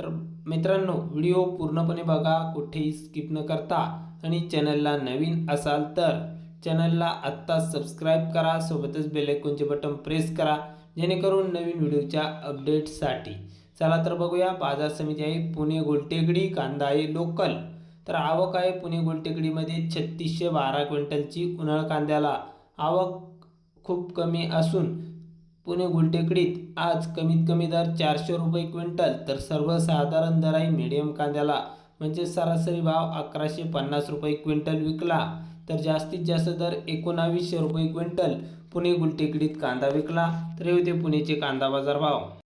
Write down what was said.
तर मित्रांनो व्हिडिओ पूर्णपणे बघा कुठेही स्किप न करता. आणि चॅनलला नवीन असाल तर चॅनलला आत्ता सबस्क्राईब करा सोबतच बेलायकोनचे बटन प्रेस करा जेणेकरून नवीन व्हिडिओच्या अपडेटसाठी चला तर बघूया बाजार समिती आहे पुणे गोलटेकडी कांदा आहे लोकल. तर आवक आहे पुणे गोलटेकडीमध्ये छत्तीसशे बारा क्विंटलची उन्हाळ कांद्याला. आवक खूप कमी असून पुणे गुलटेकडीत आज कमीत कमी दर चारशे रुपये क्विंटल तर सर्वसाधारण दर आहे मिडियम कांद्याला म्हणजे सरासरी भाव अकराशे पन्नास रुपये क्विंटल विकला. तर जास्तीत जास्त दर एकोणावीसशे रुपये क्विंटल पुणे गुलटेकडीत कांदा विकला. तर हे होते पुणेचे कांदा बाजार भाव.